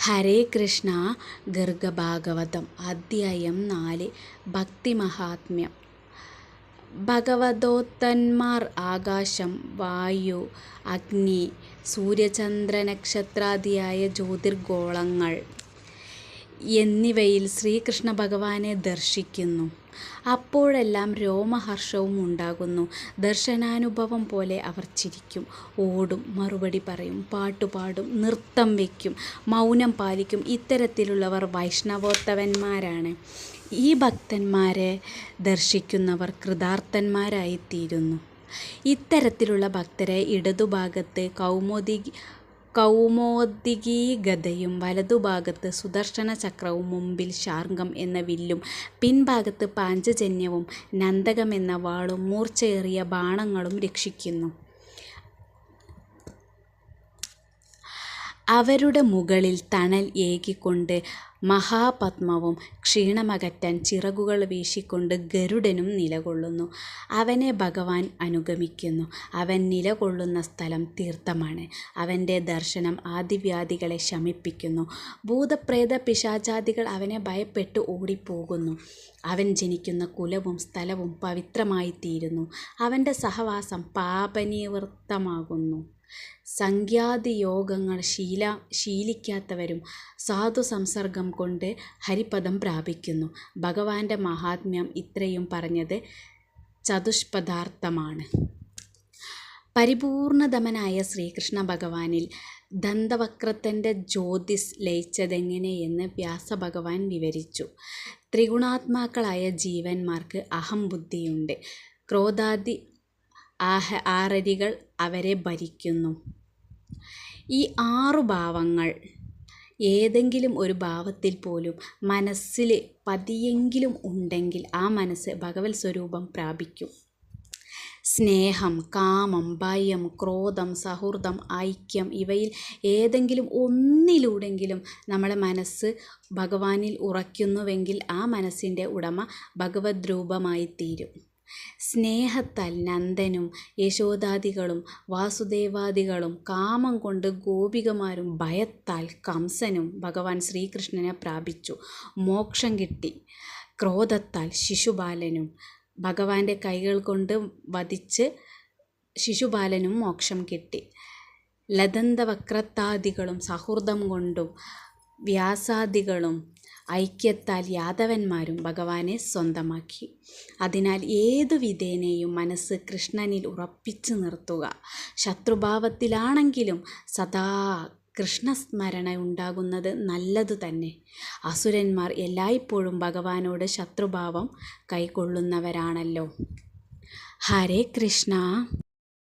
ഹരേ കൃഷ്ണ ഗർഗഭാഗവതം അധ്യായം നാല് ഭക്തിമഹാത്മ്യം. ഭഗവതോത്തന്മാർ ആകാശം വായു അഗ്നി സൂര്യചന്ദ്ര നക്ഷത്രാദിയായ ജ്യോതിർഗോളങ്ങൾ എന്നിവയിൽ ശ്രീകൃഷ്ണ ഭഗവാനെ ദർശിക്കുന്നു. അപ്പോഴെല്ലാം രോമഹർഷവും ഉണ്ടാകുന്നു. ദർശനാനുഭവം പോലെ അവർ ചിരിക്കും. ഓടും മറുപടി പറയും പാട്ടുപാടും നൃത്തം വയ്ക്കും മൗനം പാലിക്കും. ഇത്തരത്തിലുള്ളവർ വൈഷ്ണവോത്തവന്മാരാണ്. ഈ ഭക്തന്മാരെ ദർശിക്കുന്നവർ കൃതാർത്ഥന്മാരായിത്തീരുന്നു. ഇത്തരത്തിലുള്ള ഭക്തരെ ഇടതുഭാഗത്ത് കൗമുദി കൗമോദികീ ഗദയും വലതുഭാഗത്ത് സുദർശന ചക്രവും മുമ്പിൽ ശാർങ്കം എന്ന വില്ലും പിൻഭാഗത്ത് പാഞ്ചജന്യവും നന്ദകമെന്ന വാളും മൂർച്ചയേറിയ ബാണങ്ങളും രക്ഷിക്കുന്നു. അവരുടെ മുകളിൽ തണൽ ഏകിക്കൊണ്ട് മഹാപത്മവും ക്ഷീണമകറ്റാൻ ചിറകുകൾ വീശിക്കൊണ്ട് ഗരുഡനും നിലകൊള്ളുന്നു. അവനെ ഭഗവാൻ അനുഗമിക്കുന്നു. അവൻ നിലകൊള്ളുന്ന സ്ഥലം തീർത്ഥമാണ്. അവന്റെ ദർശനം ആദിവ്യാധികളെ ശമിപ്പിക്കുന്നു. ഭൂതപ്രേത പിശാചാദികൾ അവനെ ഭയപ്പെട്ട് ഓടിപ്പോകുന്നു. അവൻ ജനിക്കുന്ന കുലവും സ്ഥലവും പവിത്രമായിത്തീരുന്നു. അവന്റെ സഹവാസം പാപനിവൃത്തമാകുന്നു. സംഖ്യാതിയോഗങ്ങൾ ശീല ശീലിക്കാത്തവരും സാധു സംസർഗം കൊണ്ട് ഹരിപദം പ്രാപിക്കുന്നു. ഭഗവാന്റെ മഹാത്മ്യം ഇത്രയും പറഞ്ഞത് ചതുഷ്പദാർത്ഥമാണ്. പരിപൂർണതമനായ ശ്രീകൃഷ്ണ ഭഗവാനിൽ ദന്തവക്രത്തിന്റെ ജ്യോതിസ് ലയിച്ചതെങ്ങനെയെന്ന് വ്യാസഭഗവാൻ വിവരിച്ചു. ത്രിഗുണാത്മാക്കളായ ജീവന്മാർക്ക് അഹംബുദ്ധിയുണ്ട് ക്രോധാദി ആഹ ആറരികൾ അവരെ ഭരിക്കുന്നു. ഈ ആറു ഭാവങ്ങൾ ഏതെങ്കിലും ഒരു ഭാവത്തിൽ പോലും മനസ്സിൽ പതിയെങ്കിലും ഉണ്ടെങ്കിൽ ആ മനസ്സ് ഭഗവത് സ്വരൂപം പ്രാപിക്കും. സ്നേഹം കാമം ഭയം ക്രോധം സൗഹൃദം ഐക്യം ഇവയിൽ ഏതെങ്കിലും ഒന്നിലൂടെങ്കിലും നമ്മളെ മനസ്സ് ഭഗവാനിൽ ഉറയ്ക്കുന്നുവെങ്കിൽ ആ മനസ്സിന്റെ ഉടമ ഭഗവത് രൂപമായി തീരും സ്നേഹത്താൽ നന്ദനും യശോദാദികളും വാസുദേവാദികളും കാമം കൊണ്ട് ഗോപികമാരും ഭയത്താൽ കംസനും ഭഗവാൻ ശ്രീകൃഷ്ണനെ പ്രാപിച്ചു. മോക്ഷം കിട്ടി. ക്രോധത്താൽ ശിശുപാലനും ഭഗവാന്റെ കൈകൾ കൊണ്ട് വധിച്ച് ശിശുപാലനും മോക്ഷം കിട്ടി. ലതന്തവക്രത്താദികളും സൗഹൃദം കൊണ്ടും വ്യാസാദികളും ഐക്യത്താൽ യാദവന്മാരും ഭഗവാനെ സ്വന്തമാക്കി. അതിനാൽ ഏതു വിധേനയും മനസ്സ് കൃഷ്ണനിൽ ഉറപ്പിച്ചു നിർത്തുക. ശത്രുഭാവത്തിലാണെങ്കിലും സദാ കൃഷ്ണസ്മരണ ഉണ്ടാകുന്നത് നല്ലതു തന്നെ. അസുരന്മാർ എല്ലായ്പ്പോഴും ഭഗവാനോട് ശത്രുഭാവം കൈക്കൊള്ളുന്നവരാണല്ലോ. ഹരേ കൃഷ്ണ.